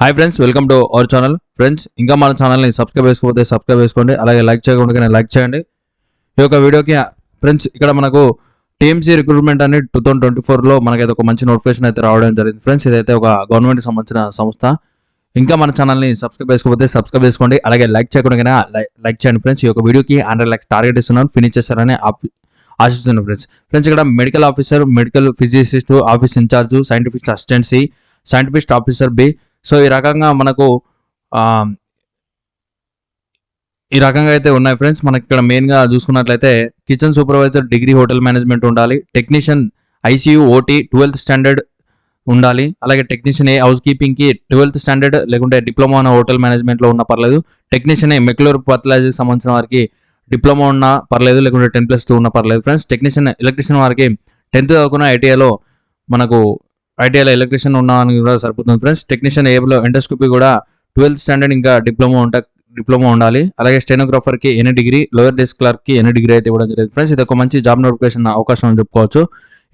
Hi friends welcome to our channel friends ఇంకా మన ఛానల్ని సబ్స్క్రైబ్ చేసుకోకపోతే సబ్స్క్రైబ్ చేసుకోండి. అలాగే లైక్ చేయకుండా లైక్ చేయండి. ఈ యొక్క వీడియోకి ఫ్రెండ్స్ ఇక్కడ మనకు టీఎంసీ రిక్రూట్మెంట్ అని టూ థౌసండ్ ట్వంటీ ఫోర్లో మనకైతే ఒక మంచి నోటిఫికేషన్ అయితే రావడం జరిగింది. ఫ్రెండ్స్ ఇదైతే ఒక గవర్నమెంట్ సంబంధించిన సంస్థ. ఇంకా మన ఛానల్ని సబ్స్క్రైబ్ చేసుకోకపోతే సబ్స్క్రైబ్ చేసుకోండి. అలాగే లైక్ చేయకుండా లైక్ చేయండి ఫ్రెండ్స్ ఈ యొక్క వీడియోకి హండ్రెడ్ లైక్స్ టార్గెట్ ఇస్తున్నాను. ఫినిష్ చేస్తారని ఆశిస్తున్నాను ఫ్రెండ్స్ ఫ్రెండ్స్ ఇక్కడ medical officer medical physicist office in charge scientific assistance scientist officer B so ఈ రకంగా మనకు ఈ రకంగా అయితే ఉన్నాయి ఫ్రెండ్స్. మనకి ఇక్కడ మెయిన్గా చూసుకున్నట్లయితే kitchen supervisor degree hotel management ఉండాలి. Technician ICU OT twelfth standard ఉండాలి. అలాగే టెక్నీషియన్ ఏ హౌస్ కీపింగ్కి ట్వెల్త్ స్టాండర్డ్ లేకుంటే డిప్లొమా ఉన్న హోటల్ మేనేజ్మెంట్లో ఉన్న పర్లేదు. టెక్నీషియన్ ఏ మెక్లూర్ ఫర్టిలైజర్కి సంబంధించిన వారికి డిప్లొమా ఉన్నా పర్లేదు లేకుంటే టెన్ ప్లస్ టూ ఉన్నా పర్లేదు. ఫ్రెండ్స్ టెక్నీషియన్ ఎలక్ట్రీషియన్ వారికి టెన్త్ చదువుకున్న ఐటీఐలో మనకు ఐటీఐలో ఎలక్ట్రీషియన్ ఉన్నా అని కూడా సరిపోతుంది ఫ్రెండ్స్. టెక్నీషియన్ ఏబులో ఎండోస్కోపీ కూడా ట్వెల్త్ స్టాండర్డ్ ఇంకా డిప్లొమా ఉంట డిప్లొమా ఉండాలి. అలాగే స్టెనోగ్రాఫర్కి ఎన్ని డిగ్రీ లోయర్ డెస్క్ క్లర్క్కి ఎన్ని డిగ్రీ అయితే ఇవ్వడం జరిగింది ఫ్రెండ్స్. ఇది ఒక మంచి జాబ్ నోటిఫికేషన్ అవకాశం అని చెప్పుకోవచ్చు.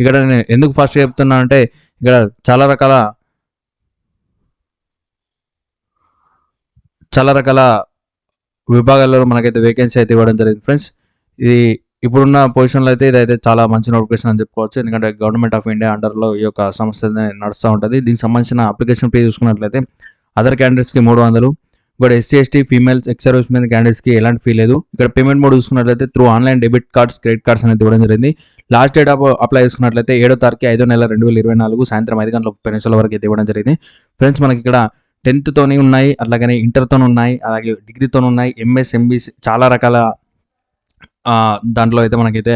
ఇక్కడ నేను ఎందుకు ఫాస్ట్గా చెప్తున్నా అంటే ఇక్కడ చాలా రకాల చాలా రకాల విభాగాల్లో మనకైతే వేకెన్సీ అయితే ఇవ్వడం జరిగింది ఫ్రెండ్స్. ఇది ఇప్పుడున్న పొజిషన్లో అయితే ఇదైతే చాలా మంచి నోటిఫికేషన్ అని చెప్పుకోవచ్చు. ఎందుకంటే గవర్నమెంట్ ఆఫ్ ఇండియా అండర్లో ఈ యొక్క సంస్థ అనేది నడుస్తూ ఉంటుంది. దీనికి సంబంధించిన అప్లికేషన్ ఫీ చూసుకున్నట్లయితే అదర్ క్యాండిడేట్స్కి మూడు వందలు ఇక్కడ SC ST females ex service మీద క్యాండిడేట్స్కి ఎలాంటి ఫీ లేదు. ఇక్కడ పేమెంట్ మోడ్ చూసుకున్నట్లయితే through online debit cards credit cards అనేది ఇవ్వడం జరిగింది. లాస్ట్ డేట్ ఆఫ్ అప్లై చేసుకున్నట్లయితే ఏడో తారీఖు ఐదో నెల రెండు వేల ఇరవై నాలుగు సాయంత్రం ఐదు గంటల ముప్పై నిమిషాల వరకు అయితే ఇవ్వడం జరిగింది. ఫ్రెండ్స్ మనకి ఇక్కడ టెన్త్తోని ఉన్నాయి అట్లాగనే ఇంటర్తో ఉన్నాయి అలాగే డిగ్రీతో ఉన్నాయి ఎంఎస్ ఎంబీసీ చాలా రకాల దాంట్లో అయితే మనకైతే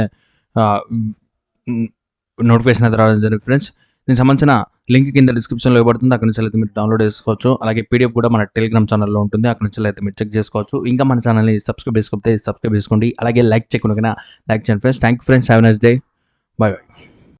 నోటిఫికేషన్ అయితే రావడం జరిగింది ఫ్రెండ్స్. దీనికి సంబంధించిన లింక్ కింద డిస్క్రిప్షన్లో ఇవ్వబడుతుంది. అక్కడ నుంచి అయితే మీరు డౌన్లోడ్ చేసుకోవచ్చు. అలాగే పీడిఎఫ్ కూడా మన టెలిగ్రామ్ ఛానల్లో ఉంటుంది. అక్కడ నుంచి అయితే మీరు చెక్ చేసుకోవచ్చు. ఇంకా మన ఛానల్ని సబ్స్క్రైబ్ చేసుకుంటే సబ్స్క్రైబ్ చేసుకోండి. అలాగే లైక్ చేయకుండా లైక్ చేయండి friends. Thank you friends have nice day bye bye